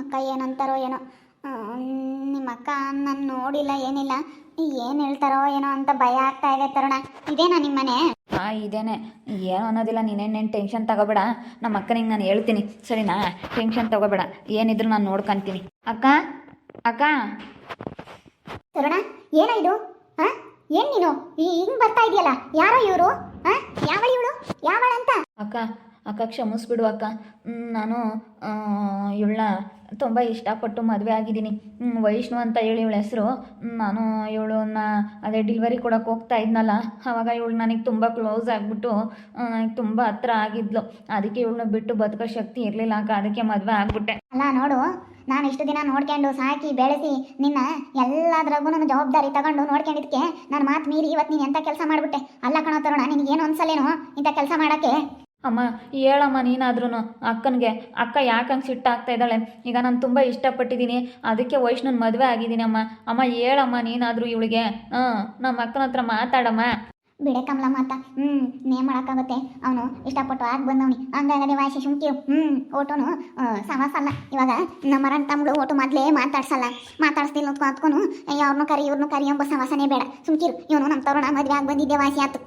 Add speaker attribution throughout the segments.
Speaker 1: ಅಕ್ಕ ಏನಂತಾರೋ ಏನೋ. ನಿಮ್ಮ ಅಕ್ಕ ನಾನು ನೋಡಿಲ್ಲ ಏನಿಲ್ಲ. ಏನು ಹೇಳ್ತಾರೋ ಏನೋ ಅಂತ ಭಯ ಆಗ್ತಾ ಇದೆ ತರುಣ. ಇದೇನಾ ನಿಮ್ಮ ಮನೆ
Speaker 2: ಹಾಂ ಇದೇನೆ. ಏನು ಅನ್ನೋದಿಲ್ಲ ನೀನೇನೇನು ಟೆನ್ಷನ್ ತಗೋಬೇಡ. ನಮ್ಮ ಅಕ್ಕನಿಗೆ ನಾನು ಹೇಳ್ತೀನಿ. ಸರಿನಾ? ಟೆನ್ಷನ್ ತಗೋಬೇಡ. ಏನಿದ್ರು ನಾನು ನೋಡ್ಕೊಂತೀನಿ. ಅಕ್ಕ? ಅಕ್ಕ?
Speaker 1: ತರುಣ ಏನ ಇದು? ಹಾ ಏನ್ ನೀನು? ಹಿಂಗ್ ಬರ್ತಾ ಇದೆಯಲ್ಲ? ಯಾರೋ ಇವರು? ಹಾ ಯಾವಳ ಇವಳು? ಯಾವಳಂತ
Speaker 2: ಅಕ್ಕ ಅಕ್ಕ ಕ್ಷಮಿಸ್ಬಿಡು ಅಕ್ಕ. ನಾನು ಇವಳನ್ನ ತುಂಬ ಇಷ್ಟಪಟ್ಟು ಮದುವೆ ಆಗಿದ್ದೀನಿ. ವೈಷ್ಣು ಅಂತ ಹೇಳಿ ಇವಳ ಹೆಸರು. ನಾನು ಇವಳನ್ನ ಅದೇ ಡಿಲ್ವರಿ ಕೊಡೋಕೆ ಹೋಗ್ತಾ ಇದ್ನಲ್ಲ ಆವಾಗ ಇವಳು ನನಗೆ ತುಂಬ ಕ್ಲೋಸ್ ಆಗಿಬಿಟ್ಟು ನನಗೆ ತುಂಬ ಹತ್ರ ಆಗಿದ್ಲು. ಅದಕ್ಕೆ ಇವಳನ್ನ ಬಿಟ್ಟು ಬದುಕೋ ಶಕ್ತಿ ಇರಲಿಲ್ಲ ಅಕ್ಕ, ಅದಕ್ಕೆ ಮದುವೆ ಆಗಿಬಿಟ್ಟೆ.
Speaker 1: ಅಲ್ಲ, ನೋಡು, ನಾನು ಇಷ್ಟು ದಿನ ನೋಡ್ಕೊಂಡು ಸಾಕಿ ಬೆಳೆಸಿ ನಿನ್ನ ಎಲ್ಲದ್ರಾಗೂ ನನ್ನ ಜವಾಬ್ದಾರಿ ತಗೊಂಡು ನೋಡ್ಕೊಂಡಿದ್ದಕ್ಕೆ ನನ್ನ ಮಾತು ಮೀರಿ ಇವತ್ತು ನೀನು ಎಂಥ ಕೆಲಸ ಮಾಡಿಬಿಟ್ಟೆ? ಅಲ್ಲ ಕಣೋ ತರೋಣ, ನಿನಗೇನು ಅನ್ಸಲ್ಲೇನೋ ಇಂಥ ಕೆಲಸ ಮಾಡೋಕ್ಕೆ?
Speaker 2: ಅಮ್ಮ ಹೇಳಮ್ಮ ನೀನಾದ್ರೂ ಅಕ್ಕನಿಗೆ, ಅಕ್ಕ ಯಾಕಂಗೆ ಸಿಟ್ಟಾಗ್ತಾ ಇದ್ದಾಳೆ? ಈಗ ನಾನು ತುಂಬ ಇಷ್ಟಪಟ್ಟಿದ್ದೀನಿ. ಅದಕ್ಕೆ ವೈಷ್ಣನ್ ಮದುವೆ ಆಗಿದ್ದೀನಿ ಅಮ್ಮ ಅಮ್ಮ ಹೇಳಮ್ಮ ನೀನಾದರೂ ಇವಳಿಗೆ. ಹಾಂ ನಮ್ಮ ಅಕ್ಕನ ಹತ್ರ ಮಾತಾಡಮ್ಮ.
Speaker 1: ಬಿಡೆ ಕಮಲ ಮಾತಾ ಹ್ಞೂ ನೇ ಮಾಡೋಕ್ಕಾಗುತ್ತೆ. ಅವನು ಇಷ್ಟಪಟ್ಟು ಆಗಿ ಬಂದವನಿ. ಹಂಗಾಗದೆ ವಾಸಿ ಶುಂಕಿ ಹ್ಞೂ ಓಟೋನು ಸಮಸಲ್ಲ ಇವಾಗ ನಮ್ಮ ಅಣ್ಣ ತಮ್ಮಳು ಓಟು ಮೊದಲೇ ಮಾತಾಡ್ಸಲ್ಲ. ಮಾತಾಡ್ಸ್ತಿಲ್ಲ ಅಂತ ಅಂದ್ಕೊಂಡು ಅವ್ರನ್ನೂ ಕರಿ ಇವ್ರನ್ನೂ ಕರಿ ಎಂಬ ಸವಾಸನೇ ಬೇಡ. ಸುಮ್ಕಿರು ಇವನು ನಮ್ಮ ತರುಣ ಮದುವೆ ಆಗಿ ಬಂದಿದ್ದೆ ವಾಸಿ ಅಮ್ಮ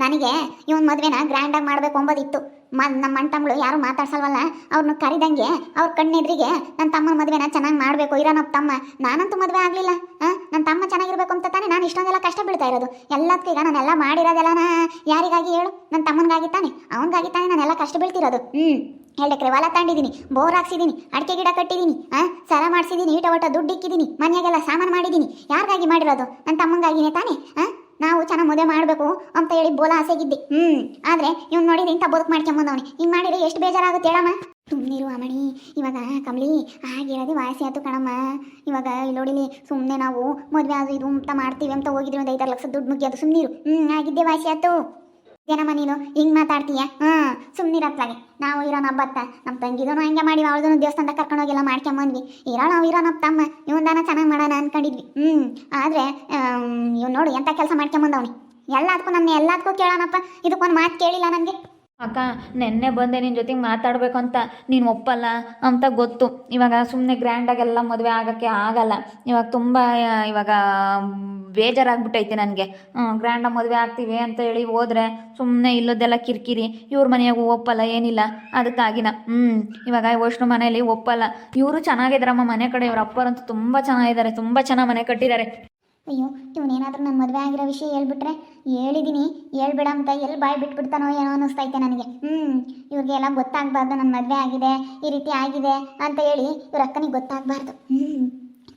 Speaker 1: ನನಗೆ ಇವನ್ ಮದುವೆನ ಗ್ರ್ಯಾಂಡಾಗಿ ಮಾಡಬೇಕು ಅಂಬೋದಿತ್ತು. ಮ ನಮ್ಮ ಅಣ್ಣ ಯಾರು ಮಾತಾಡ್ಸಲ್ವಲ್ಲ? ಅವ್ರನ್ನ ಕರಿದಂಗೆ ಅವ್ರ ಕಣ್ಣೆದ್ರಿಗೆ ನನ್ನ ತಮ್ಮನ ಮದುವೆನ ಚೆನ್ನಾಗಿ ಮಾಡಬೇಕು. ಇರೋನಪ್ಪ ತಮ್ಮ. ನಾನಂತೂ ಮದುವೆ ಆಗಲಿಲ್ಲ. ನನ್ನ ತಮ್ಮ ಚೆನ್ನಾಗಿರ್ಬೇಕು ಅಂತ ತಾನೆ ನಾನು ಇಷ್ಟೊಂದೆಲ್ಲ ಕಷ್ಟ ಬೀಳ್ತಾ ಇರೋದು. ಎಲ್ಲದಕ್ಕೀಗ ನಾನೆಲ್ಲ ನಾ ಯಾರಿಗಾಗಿ ಹೇಳು? ನನ್ನ ತಮ್ಮನಿಗಾಗಿ ತಾನೆ? ಅವನಿಗಾಗಿ ತಾನೆ ನಾನೆಲ್ಲ ಕಷ್ಟ ಬೀಳ್ತಿರೋದು ಹ್ಞೂ ಎರಡು ಎಕರೆ ಹೊಲ ತಾಂಡಿದ್ದೀನಿ ಬೋರ್ ಹಾಕ್ಸಿದ್ದೀನಿ ಅಡಿಕೆ ಗಿಡ ಕಟ್ಟಿದ್ದೀನಿ ಹಾಂ ಸರ ಮಾಡಿಸಿದ್ದೀನಿ ಈಟ ಒಟ್ಟ ದುಡ್ಡು ಇಕ್ಕಿದ್ದೀನಿ ಮನೆಯಾಗೆಲ್ಲ ಸಾಮಾನು ಮಾಡಿದ್ದೀನಿ ಯಾರಿಗಾಗಿ ಮಾಡಿರೋದು? ನನ್ನ ತಮ್ಮಂಗಾಗಿನೇ ತಾನೆ? ಹಾಂ ನಾವು ಚೆನ್ನಾಗಿ ಮದುವೆ ಮಾಡಬೇಕು ಅಂತ ಹೇಳಿ ಬೋಲ ಆಸೆಗಿದ್ದೆ. ಹ್ಞೂ ಆದರೆ ಇವ್ನು ನೋಡಿದ ಇಂಥ ಬದುಕು ಮಾಡ್ಕೊಂಬಂದವನಿ. ಹಿಂಗೆ ಮಾಡಿದ್ರೆ ಎಷ್ಟು ಬೇಜಾರಾಗುತ್ತೆ ಹೇಳಮ್ಮ. ಸುಮ್ಮನಿರು ಅಮಣಿ ಇವಾಗ ಕಮಲಿ ಆಗಿರೋದೇ ವಾಸಿ ಆಯ್ತು ಕಣಮ್ಮ. ಇವಾಗ ಇಲ್ಲಿ ನೋಡಿಲಿ ಸುಮ್ಮನೆ ನಾವು ಮದುವೆ ಅದು ಇದು ಅಂತ ಮಾಡ್ತೀವಿ ಅಂತ ಹೋಗಿದ್ರು ಒಂದು ಐದಾರು ಲಕ್ಷ ದುಡ್ಡು ಮುಗಿಯೋದು ಸುಮ್ಮನಿರು ಹ್ಞೂ ಆಗಿದ್ದೆ ವಾಸಿ ಆಯ್ತು. ಏನಮ್ಮ ನೀನು? ಹಿಂಗೆ ಮಾತಾಡ್ತೀಯ? ಹಾಂ ಸುಮ್ಮನಿರತ್ಲಾಗೆ ನಾವು ಇರೋಣ ಹಬ್ಬತ್ತ ನಮ್ಮ ತಂಗಿದನು ಹಂಗೆ ಮಾಡಿ ಅವಳದನು ಕರ್ಕೊಂಡು ಹೋಗಿಲ್ಲ ಮಾಡ್ಕೊಂಬಂದ್ವಿ ಇರೋಣ ನಾವು ಇರೋಣಪ್ಪ ತಮ್ಮ. ಇವನ್ದಾನ ಚೆನ್ನಾಗಿ ಮಾಡೋಣ ಅನ್ಕೊಂಡಿದ್ವಿ. ಹ್ಞೂ ಆದರೆ ಇವ್ ನೋಡು ಎಂಥ ಕೆಲಸ ಮಾಡ್ಕೊಂಬಂದವನಿ ಎಲ್ಲದಕ್ಕೂ ನನ್ನ ಎಲ್ಲದಕ್ಕೂ ಕೇಳೋಣಪ್ಪ. ಇದಕ್ಕೊಂದು ಮಾತು ಕೇಳಿಲ್ಲ ನನಗೆ
Speaker 2: ಅಕ್ಕ, ನೆನ್ನೆ ಬಂದೆ ನಿನ್ನ ಜೊತೆಗೆ ಮಾತಾಡಬೇಕು ಅಂತ ನೀನು ಒಪ್ಪಲ್ಲ ಅಂತ ಗೊತ್ತು. ಇವಾಗ ಸುಮ್ಮನೆ ಗ್ರ್ಯಾಂಡಾಗೆಲ್ಲ ಮದುವೆ ಆಗೋಕ್ಕೆ ಆಗಲ್ಲ. ಇವಾಗ ತುಂಬ, ಇವಾಗ ಬೇಜಾರಾಗ್ಬಿಟ್ಟೈತೆ ನನಗೆ. ಗ್ರ್ಯಾಂಡಾಗಿ ಮದುವೆ ಆಗ್ತೀವಿ ಅಂತ ಹೇಳಿ ಹೋದ್ರೆ ಸುಮ್ಮನೆ ಇಲ್ಲದೆಲ್ಲ ಕಿರಿಕಿರಿ. ಇವ್ರ ಮನೆಯಾಗೂ ಒಪ್ಪಲ್ಲ, ಏನಿಲ್ಲ. ಅದಕ್ಕಾಗಿನ. ಹ್ಞೂ ಇವಾಗ ವೈಷ್ಣು ಮನೆಯಲ್ಲಿ ಒಪ್ಪಲ್ಲ. ಇವರು ಚೆನ್ನಾಗಿದ್ದಾರಮ್ಮ ಮನೆ ಕಡೆ. ಇವ್ರ ಅಪ್ಪರಂತೂ ತುಂಬ ಚೆನ್ನಾಗಿದ್ದಾರೆ. ತುಂಬ ಚೆನ್ನಾಗಿ ಮನೆ ಕಟ್ಟಿದ್ದಾರೆ.
Speaker 1: ಅಯ್ಯೋ, ಇವನೇನಾದರೂ ನನ್ನ ಮದುವೆ ಆಗಿರೋ ವಿಷಯ ಹೇಳ್ಬಿಟ್ರೆ ಹೇಳಿದ್ದೀನಿ ಹೇಳ್ಬೇಡ ಅಂತ ಎಲ್ಲಿ ಬಾಯ್ ಬಿಟ್ಬಿಡ್ತಾನೋ ಏನೋ ಅನ್ನಿಸ್ತೈತೆ ನನಗೆ. ಹ್ಞೂ ಇವ್ರಿಗೆ ಎಲ್ಲ ಗೊತ್ತಾಗಬಾರ್ದು ನನ್ನ ಮದುವೆ ಆಗಿದೆ, ಈ ರೀತಿ ಆಗಿದೆ ಅಂತ ಹೇಳಿ ಇವ್ರ ಅಕ್ಕನಿಗೆ ಗೊತ್ತಾಗಬಾರ್ದು.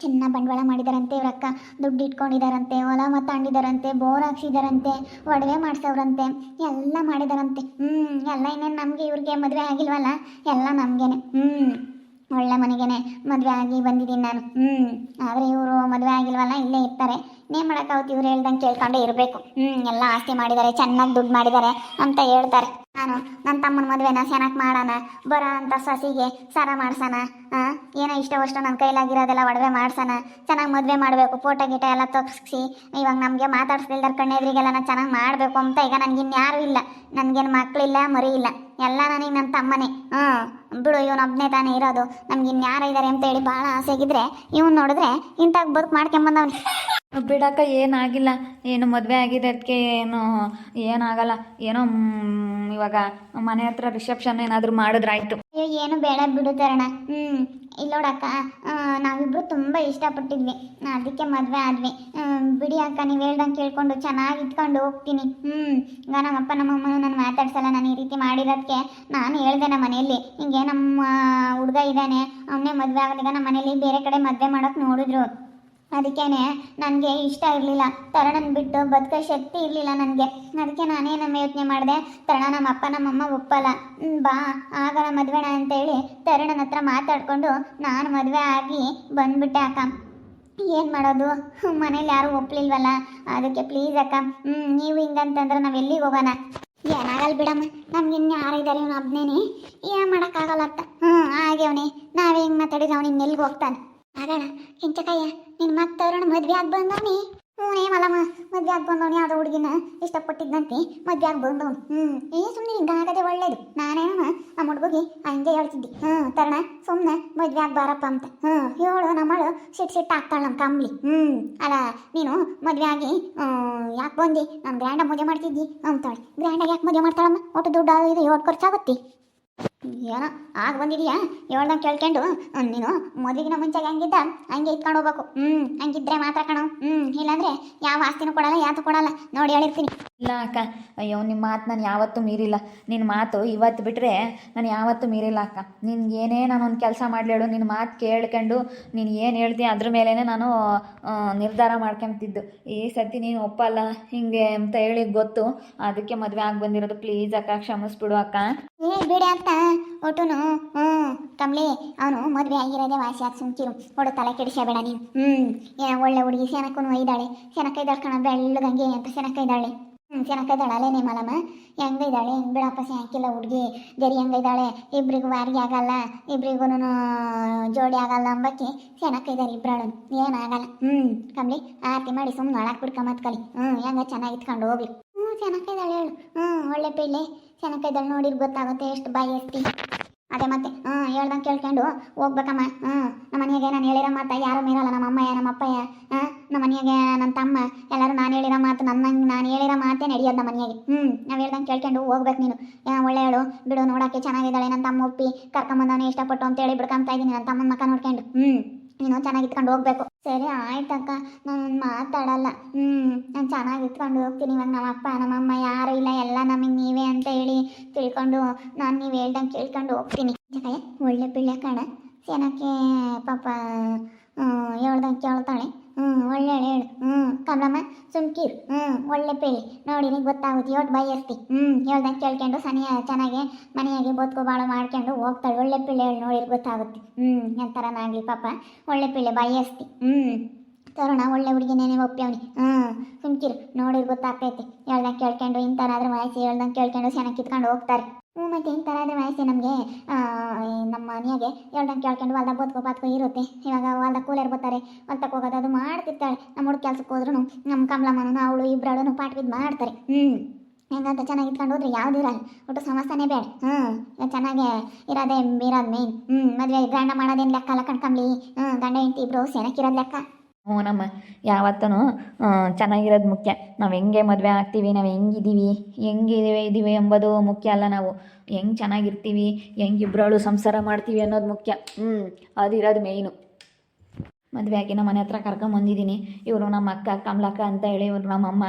Speaker 1: ಚೆನ್ನಾಗಿ ಬಂಡವಾಳ ಮಾಡಿದಾರಂತೆ ಇವ್ರ ಅಕ್ಕ. ದುಡ್ಡು ಇಟ್ಕೊಂಡಿದಾರಂತೆ, ಹೊಲ ಮತ್ತು ಅಂಡಿದಾರಂತೆ ಬೋರ್ ಹಾಕ್ಸಿದಾರಂತೆ, ಒಡವೆ ಮಾಡಿಸೋರಂತೆ ಎಲ್ಲ ಮಾಡಿದಾರಂತೆ. ಹ್ಞೂ ಎಲ್ಲ ಇನ್ನೇನು ನಮಗೆ ಇವ್ರಿಗೆ ಮದುವೆ ಆಗಿಲ್ವಲ್ಲ, ಎಲ್ಲ ನಮಗೇನೆ. ಹ್ಞೂ ಒಳ್ಳೆ ಮನೆಗೇನೆ ಮದುವೆ ಆಗಿ ಬಂದಿದ್ದೀನಿ ನಾನು. ಹ್ಞೂ ಆದರೆ ಇವರು ಮದುವೆ ಆಗಿಲ್ವಲ್ಲ, ಇಲ್ಲೇ ಇರ್ತಾರೆ. ಇನ್ನೇನು ಮಾಡೋಕ್ಕಾಗುತ್ತೆ? ಇವ್ರು ಹೇಳ್ದಂಗೆ ಕೇಳ್ಕೊಂಡೇ ಇರಬೇಕು. ಹ್ಞೂ ಎಲ್ಲ ಆಸ್ತಿ ಮಾಡಿದ್ದಾರೆ, ಚೆನ್ನಾಗಿ ದುಡ್ಡು ಮಾಡಿದ್ದಾರೆ ಅಂತ ಹೇಳ್ತಾರೆ. ನಾನು ನನ್ನ ತಮ್ಮನ ಮದುವೆನ ಚೆನ್ನಾಗಿ ಮಾಡೋಣ. ಬರೋ ಅಂತ ಸಸಿಗೆ ಸಾರ ಮಾಡ್ಸೋಣ. ಏನೋ ಇಷ್ಟವಷ್ಟು ನನ್ನ ಕೈಲಾಗಿರೋದೆಲ್ಲ ಒಡವೆ ಮಾಡ್ಸೋಣ. ಚೆನ್ನಾಗಿ ಮದುವೆ ಮಾಡಬೇಕು ಫೋಟೋ ಗೀಟ ಎಲ್ಲ ತಪ್ಸಿ ಇವಾಗ ನಮಗೆ ಮಾತಾಡ್ಸ್ದಿಲ್ದಾರ ಕಣ್ಣೆದ್ರಿಗೆಲ್ಲ ನಾನು ಚೆನ್ನಾಗಿ ಮಾಡಬೇಕು ಅಂತ ಈಗ ನನಗಿನ್ಯಾರೂ ಇಲ್ಲ. ನನಗೇನು ಮಕ್ಕಳಿಲ್ಲ ಮರಿ ಇಲ್ಲ. ಎಲ್ಲ ನನಗೆ ನನ್ನ ತಮ್ಮನೇ. ಹ್ಞೂ ಬಿಡು ಇವನೊಬ್ಬನೇ ತಾನೇ ಇರೋದು. ನಮ್ಗೆ ಇನ್ಯಾರು ಇದ್ದಾರೆ ಅಂತ ಹೇಳಿ ಭಾಳ ಆಸೆಗಿದ್ರೆ, ಇವನು ನೋಡಿದ್ರೆ ಇಂಥ ಬದುಕು ಮಾಡ್ಕೊಂಬಂದವ್ನು.
Speaker 2: ಬಿಡಕ್ಕ ಏನಾಗಿಲ್ಲ. ಏನು ಮದುವೆ ಆಗಿದೆ ಅದಕ್ಕೆ ಏನು, ಏನಾಗಲ್ಲ. ಏನೋ ಇವಾಗ ಮನೆ ಹತ್ರ ರಿಸೆಪ್ಷನ್ ಏನಾದರೂ ಮಾಡಿದ್ರಾಯ್ತು
Speaker 1: ಅಯ್ಯೋ, ಏನು ಬೇಡ ಬಿಡು ತರಣ. ಹ್ಞೂ ಇಲ್ಲೋಡಕ್ಕ ನಾವಿಬ್ರು ತುಂಬ ಇಷ್ಟಪಟ್ಟಿದ್ವಿ. ಅದಕ್ಕೆ ಮದುವೆ ಆದ್ವಿ. ಬಿಡಿ ಅಕ್ಕ, ನೀವು ಹೇಳ್ದಂಗೆ ಕೇಳ್ಕೊಂಡು ಚೆನ್ನಾಗಿ ಇಟ್ಕೊಂಡು ಹೋಗ್ತೀನಿ. ಹ್ಞೂ ಈಗ ನಮ್ಮಪ್ಪ, ನಮ್ಮಮ್ಮನೂ ನಾನು ಮಾತಾಡ್ಸಲ್ಲ. ನಾನು ಈ ರೀತಿ ಮಾಡಿರೋದಕ್ಕೆ ನಾನು ಹೇಳ್ದೆ ನಮ್ಮ ಮನೆಯಲ್ಲಿ. ಹಿಂಗೆ ನಮ್ಮ ಹುಡುಗ ಇದ್ದಾನೆ. ಅವನೇ ಮದುವೆ ಆಗೋದೀಗ ನಮ್ಮ ಮನೇಲಿ ಬೇರೆ ಕಡೆ ಮದುವೆ ಮಾಡೋಕೆ ನೋಡಿದ್ರು. ಅದಕ್ಕೇನೆ ನನಗೆ ಇಷ್ಟ ಇರಲಿಲ್ಲ. ತರಣನ ಬಿಟ್ಟು ಬದುಕೋ ಶಕ್ತಿ ಇರಲಿಲ್ಲ ನನಗೆ. ಅದಕ್ಕೆ ನಾನೇ ನಮ್ಮ ಯೋಚನೆ ಮಾಡಿದೆ? ತರಣ ನಮ್ಮ ಅಪ್ಪ ನಮ್ಮಮ್ಮ ಒಪ್ಪಲ್ಲ. ಬಾ, ಆಗೋಣ ಮದುವೆಣ ಅಂತೇಳಿ ತರಣನ ಹತ್ರ ಮಾತಾಡಿಕೊಂಡು ನಾನು ಮದುವೆ ಆಗಿ ಬಂದ್ಬಿಟ್ಟೆ ಅಕ್ಕ. ಏನು ಮಾಡೋದು? ಮನೇಲಿ ಯಾರೂ ಒಪ್ಪಲಿಲ್ವಲ್ಲ ಅದಕ್ಕೆ ಪ್ಲೀಸ್ ಅಕ್ಕ. ಹ್ಞೂ ನೀವು ಹಿಂಗಂತಂದ್ರೆ ನಾವು ಎಲ್ಲಿಗೆ ಹೋಗೋಣ? ಏನಾಗಲ್ಲ ಬಿಡಮ್ಮ. ನಮ್ಗೆ ಇನ್ನು ಯಾರಿದ್ದಾರೆ ಇವನು ಒಬ್ಬನೇನೆ ಏನು ಮಾಡೋಕ್ಕಾಗಲ್ಲ ಅತ್ತ ಹ್ಞೂ ಆಗ್ಯವನೇ ನಾವೇ ಹಿಂಗೆ ಮಾತಾಡಿದ್ರೆ ಅವ್ನು ಇನ್ನೆಲ್ಲಿಗೆ ಹೋಗ್ತಾನೆ? ಆಗೋಣ. ಕೆಂಚಕಯ್ಯ. ನಿನ್ನ ಮತ್ತವ್ರನ್ನ ಮದ್ವೆ ಆಗಿ ಬಂದವನಿ. ಹ್ಞೂ ಮಲಮ್ಮ ಮದ್ವೆ ಆಗಿ ಬಂದವನು ಯಾವುದೋ ಹುಡುಗಿನ ಇಷ್ಟಪಟ್ಟಿದ್ದಂತೆ ಮದ್ವೆ ಆಗಿ ಬಂದವನು. ಹ್ಞೂ ಏ ಸುಮ್ಮನೆ ಹಿಂಗಾಗದೆ ಒಳ್ಳೇದು. ನಾನೇನ ನಮ್ಮ ಹುಡುಗಿಗೆ ಹಂಗೆ ಹೇಳ್ತಿದ್ದೆ. ಹ್ಞೂ ತರಣ ಸುಮ್ಮನೆ ಮದ್ವೆ ಬಾರಪ್ಪ ಅಂತ. ಹ್ಞೂ ಹೇಳು ನಮ್ಮಳು ಸಿಟ್ ಸಿಟ್ ಆಗ್ತಾಳೆ ನಮ್ಮ ಕಂಬ್ಲಿ ಹ್ಞೂ ಅಲ್ಲ, ನೀನು ಮದ್ವೆ ಆಗಿ ಯಾಕೆ ಬಂದು? ನಾನು ಗ್ರ್ಯಾಂಡಾಗಿ ಮದುವೆ ಮಾಡ್ತಿದ್ದಿ ಅಂತಾಳೆ. ಗ್ರ್ಯಾಂಡಾಗಿ ಯಾಕೆ ಮದುವೆ ಮಾಡ್ತಾಳಮ್ಮ? ಒಟ್ಟು ದುಡ್ಡು ಇದು ಎಷ್ಟು ಖರ್ಚಾಗುತ್ತೆ. ಏನೋ ಆಗ ಬಂದಿದೀಯಾ? ಹೇಳ್ದಂಗೆ ಕೇಳ್ಕೊಂಡು? ನೀನು ಮದುವೆಗಿನ ಮುಂಚೆಗೆ ಹೆಂಗಿದ್ದ? ಹಂಗೆ ಇಟ್ಕೊಂಡು ಹೋಗ್ಬೇಕು. ಹ್ಞೂ ಹಂಗಿದ್ರೆ ಮಾತ್ರ ಕಣೋ. ಹ್ಞೂ ಇಲ್ಲಾಂದ್ರೆ ಯಾವ ಆಸ್ತಿನೂ ಕೊಡಲ್ಲ ಯಾತು ಕೊಡಲ್ಲ. ನೋಡಿ ಹೇಳಿರ್ತೀನಿ.
Speaker 2: ಇಲ್ಲ ಅಕ್ಕ ಅಯ್ಯೋ ನಿಮ್ಮ ಮಾತು ನಾನು ಯಾವತ್ತೂ ಮೀರಿಲ್ಲ. ನಿನ್ನ ಮಾತು ಇವತ್ತು ಬಿಟ್ಟರೆ ನಾನು ಯಾವತ್ತೂ ಮೀರಿಲ್ಲ ಅಕ್ಕ. ನಿನ್ಗೇನೇ ಏನೇ ನಾನು ಒಂದು ಕೆಲಸ ಮಾಡಲೇಳು ನಿನ್ನ ಮಾತು ಕೇಳ್ಕೊಂಡು ನೀನು ಏನು ಹೇಳ್ತೀನಿ ಅದ್ರ ಮೇಲೇ ನಾನು ನಿರ್ಧಾರ ಮಾಡ್ಕೊತಿದ್ದು ಈ ಸರ್ತಿ ನೀನು ಒಪ್ಪಲ್ಲ ಹಿಂಗೆ ಅಂತ ಹೇಳಿ ಗೊತ್ತು. ಅದಕ್ಕೆ ಮದುವೆ ಆಗಿ ಬಂದಿರೋದು. ಪ್ಲೀಸ್ ಅಕ್ಕ ಕ್ಷಮಿಸ್ಬಿಡು ಅಕ್ಕ.
Speaker 1: ಏ ಬಿಡಿ ಅಂತ. ಒಟ್ಟುನು ಹ್ಞೂ ಕಮ್ಲಿ ಅವನು ಮದುವೆ ಆಗಿರೋದೇ ವಾಸಿ ಆಗಿ ಸುಮ್ಕಿರು. ಹೊಡು ತಲೆ ಕೆಡಿಸಬೇಡ ನೀನು. ಹ್ಞೂ ಒಳ್ಳೆ ಹುಡುಗಿ ಸೆನಕ್ಕೂ ಇದ್ದಾಳೆ ಸೆನಕ ಇದ್ದಾಳೆ ಕಣ ಬೆಳ್ಳಗಂಗೆ ಅಂತ ಸೆನಕ ಇದ್ದಾಳೆ ಹ್ಞೂ ಸೆನಕ ಇದ್ದಾಳೆ ಹೆಂಗ ಮಲಮ್ಮ ಹೆಂಗಿದ್ದಾಳೆ ಬಿಡಪ್ಪ ಹಾಕಿಲ್ಲ ಹುಡುಗಿ. ಜರಿ ಹೆಂಗಿದ್ದಾಳೆ ಇಬ್ರಿಗೂ ವಾರಿಗೆ ಆಗಲ್ಲ. ಇಬ್ರಿಗೂ ಜೋಡಿ ಆಗಲ್ಲ ಅಂಬಕ್ಕೆ ಸೆನಕ ಇದ್ದಾರೆ ಇಬ್ಬರಳು ಏನಾಗಲ್ಲ ಹ್ಞೂ ಕಮಲಿ, ಆರತಿ ಮಾಡಿ ಸುಮ್ಮನೆ ಒಳಗೆ ಬಿಡ್ಕೊಂಬತ್ ಕಲಿ. ಹ್ಞೂ ಹೆಂಗ ಚೆನ್ನಾಗಿ ಇಟ್ಕೊಂಡು ಹೋಗ್ಲಿ. ಹ್ಞೂ ಚೆನ್ನಾಗಿದ್ದಾಳೆ ಹೇಳು. ಹ್ಞೂ ಒಳ್ಳೆ ಪಿಳ್ಳೆ ಚೆನ್ನಾಗಿ ಇದ್ದಾಳೆ ನೋಡಿರ್ ಗೊತ್ತಾಗುತ್ತೆ ಎಷ್ಟು ಬಾಯಿ ಎಸ್ತಿ ಅದೇ ಮತ್ತೆ ಹ್ಮ್ ಹೇಳ್ದಂಗೆ ಕೇಳ್ಕೊಂಡು ಹೋಗ್ಬೇಕಮ್ಮ, ಹ್ಞೂ. ನಮ್ಮ ಮನೆಯಾಗೆ ನಾನು ಹೇಳಿರೋ ಮಾತು ಯಾರು ಮೀರಲ್ಲ, ನಮ್ಮ ಅಮ್ಮಯ್ಯ, ನಮ್ಮ ಅಪ್ಪಯ್ಯ ನಮ್ಮ ಮನೆಯಾಗೆ ನನ್ನ ತಮ್ಮ, ಎಲ್ಲರೂ ನಾನು ಹೇಳಿರೋ ಮಾತು ನನ್ನ ನಾನು ಹೇಳಿರೋ ಮಾತೇ ನಡೆಯೋದು ನಮ್ಮ ಮನೆಯಾಗೆ. ಹ್ಞೂ, ನಾವು ಹೇಳ್ದಂಗೆ ಕೇಳ್ಕೊಂಡು ಹೋಗ್ಬೇಕು ನೀನು. ಒಳ್ಳೆ ಹೇಳು ಬಿಡು, ನೋಡೋಕ್ಕೆ ಚೆನ್ನಾಗಿದ್ದಾಳೆ ನನ್ನ ತಮ್ಮ ಒಪ್ಪಿ ಕರ್ಕೊಂಬಂದವನೇ ಇಷ್ಟಪಟ್ಟು ಅಂತೇಳಿ ಬಿಡ್ಕೊಂತ ಇದ್ದೀನಿ ನನ್ನ ತಮ್ಮನ ಮಕ್ಕ ನೋಡ್ಕೊಂಡು. ಹ್ಞೂ, ನೀನು ಚೆನ್ನಾಗಿ ಇಟ್ಕೊಂಡು ಹೋಗ್ಬೇಕು. ಸರಿ ಆಯ್ತಕ್ಕ ನಾನು ಮಾತಾಡಲ್ಲ. ಹ್ಞೂ, ನಾನು ಚೆನ್ನಾಗಿ ಇಟ್ಕೊಂಡು ಹೋಗ್ತೀನಿ ಇವಾಗ ನಮ್ಮ ಅಪ್ಪ, ನಮ್ಮ ಅಮ್ಮ ಯಾರು ಇಲ್ಲ, ಎಲ್ಲ ನಮಗೆ ನೀವೇ ಅಂತ ಹೇಳಿ. ತಿಳ್ಕೊಂಡು ನಾನು ನೀವು ಹೇಳ್ದಂಗೆ ಕೇಳ್ಕೊಂಡು ಹೋಗ್ತೀನಿ. ಜಗಯ್ಯ ಒಳ್ಳೆ ಪಿಳ್ಳೆ ಕಣ. ಸೇನಕ್ಕೆ ಪಾಪ ಹೇಳ್ದಂಗೆ ಕೇಳ್ತಾಳೆ. ಹ್ಞೂ ಒಳ್ಳೆ ಹೇಳು. ಹ್ಞೂ ಕಮಲಮ್ಮ, ಸುಮ್ಕೀರ್. ಹ್ಞೂ ಒಳ್ಳೆ ಪೇಳಿ ನೋಡಿ, ನಿಂಗೆ ಗೊತ್ತಾಗುತ್ತೆ ಒಟ್ಟು ಬಯಸ್ತಿ ಹ್ಞೂ ಹೇಳ್ದಂಗೆ ಕೇಳ್ಕೊಂಡು ಸನಿಯ ಚೆನ್ನಾಗಿ ಮನೆಯಾಗೆ ಬಾಳು ಮಾಡ್ಕೊಂಡು ಹೋಗ್ತಾಳೆ. ಒಳ್ಳೆ ಪಿಳ್ಳೆ ಹೇಳಿ ನೋಡಿರ್ ಗೊತ್ತಾಗುತ್ತೆ. ಹ್ಞೂ ಎಂಥರನಾಗಲಿ ಪಾಪ. ಒಳ್ಳೆ ಪಿಳ್ಳೆ ಬಯಸ್ತಿ ಹ್ಞೂ ತರುಣ, ಒಳ್ಳೆ ಹುಡುಗಿನೇನೆ ಒಪ್ಪ್ಯವನಿ ಹ್ಞೂ, ಸುಮ್ಕಿರು. ನೋಡಿ ಗೊತ್ತಾಗ್ತೈತಿ. ಹೇಳ್ದಂಗೆ ಕೇಳ್ಕೊಂಡು ಇಂಥನಾದ್ರೂ ವಯಸ್ಸು ಹೇಳ್ದಂಗೆ ಕೇಳ್ಕೊಂಡು ಚೆನ್ನಾಗಿ ಕಿತ್ಕೊಂಡು ಹೋಗ್ತಾರೆ. ಹ್ಞೂ, ಮತ್ತೆ ಇಂಥನಾದ್ರೆ ವಯಸ್ಸು ನಮಗೆ ನಮ್ಮ ಮನೆಯಾಗೆ ಹೇಳ್ದಂಗೆ ಕೇಳ್ಕೊಂಡು ಹೊಲ್ದಾಗ ಬದುಕೋ ಬದುಕೋ ಇರುತ್ತೆ. ಇವಾಗ ಹೊಲ್ದಾಗ ಕೂಲರ್ ಬರ್ತಾರೆ. ಹೊಲ್ತಕ್ಕೆ ಹೋಗೋದು, ಅದು ಮಾಡ್ತಿರ್ತಾಳೆ. ನಮ್ಮ ಹುಡುಗ ಕೆಲ್ಸಕ್ಕೆ ಹೋದ್ರೂ ನಮ್ಮ ಕಮಲಮ್ಮನೂ ಅವಳು ಇಬ್ಬರಳು ಪಾಠ ಬಿದ್ದು ಮಾಡ್ತಾರೆ. ಹ್ಞೂ, ಹೆಂಗಂತ ಚೆನ್ನಾಗಿ ಇಟ್ಕೊಂಡು ಹೋದ್ರೆ ಯಾವ್ದು ಇರಲ್ಲ. ಒಟ್ಟು ಸಮಸ್ಯೆನೇ ಬೇಡ. ಹ್ಞೂ ಚೆನ್ನಾಗೆ ಇರೋದೇ, ಇರೋದು ಮೇನ್ ಹ್ಞೂ, ಮದುವೆ ಗಂಡ ಮಾಡೋದೇನು ಲೆಕ್ಕ ಅಲ್ಲ ಕಣ್ಕಂಬ್ಲಿ ಹ್ಞೂ, ಗಂಡ, ಹೆಂಡತಿ ಇಬ್ಬರು ಸೆನಕ್ಕಿರೋದು ಲೆಕ್ಕ.
Speaker 2: ಹ್ಞೂ, ನಮ್ಮ ಯಾವತ್ತೂ ಚೆನ್ನಾಗಿರೋದು ಮುಖ್ಯ. ನಾವು ಹೆಂಗೆ ಮದುವೆ ಆಗ್ತೀವಿ, ನಾವು ಹೆಂಗಿದ್ದೀವಿ ಹೆಂಗಿದ್ದೀವಿ ಇದ್ದೀವಿ ಎಂಬುದು ಮುಖ್ಯ ಅಲ್ಲ ನಾವು. ಹೆಂಗೆ ಚೆನ್ನಾಗಿರ್ತೀವಿ, ಹೆಂಗೆ ಇಬ್ಬರಳು ಸಂಸಾರ ಮಾಡ್ತೀವಿ ಅನ್ನೋದು ಮುಖ್ಯ. ಹ್ಞೂ, ಅದಿರೋದು ಮೇಯ್ನು ಮದುವೆ ಆಗಿ ನಮ್ಮ ಮನೆ ಹತ್ರ ಕರ್ಕೊಂಬಂದಿದ್ದೀನಿ ಇವರು ನಮ್ಮ ಅಕ್ಕ, ಕಮಲಕ್ಕ ಅಂತ ಹೇಳಿ ಇವರು ನಮ್ಮಮ್ಮ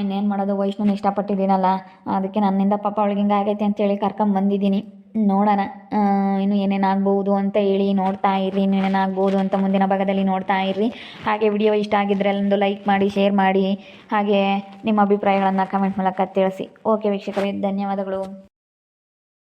Speaker 2: ಇನ್ನೇನು ಮಾಡೋದು, ವೈಷ್ಣವನ ಇಷ್ಟಪಟ್ಟಿದ್ದೀನಲ್ಲ, ಅದಕ್ಕೆ ನನ್ನಿಂದ ಪಾಪ ಅವಳಿಗೆ ಹಿಂಗೆ ಆಗೈತೆ ಅಂತೇಳಿ ಕರ್ಕೊಂಬಂದಿದ್ದೀನಿ ನೋಡೋಣ. ಇನ್ನು ಏನೇನಾಗ್ಬೋದು ಅಂತ ಹೇಳಿ ನೋಡ್ತಾ ಇರ್ರಿ. ಇನ್ನು ಏನೇನಾಗ್ಬೋದು ಅಂತ ಮುಂದಿನ ಭಾಗದಲ್ಲಿ ನೋಡ್ತಾ ಇರ್ರಿ. ಹಾಗೆ ವಿಡಿಯೋ ಇಷ್ಟ ಆಗಿದ್ರೆ ಅಲ್ಲೊಂದು ಲೈಕ್ ಮಾಡಿ, ಶೇರ್ ಮಾಡಿ. ಹಾಗೆ ನಿಮ್ಮ ಅಭಿಪ್ರಾಯಗಳನ್ನು ಕಮೆಂಟ್ ಮೂಲಕ ತಿಳಿಸಿ. ಓಕೆ ವೀಕ್ಷಕರೇ, ಧನ್ಯವಾದಗಳು.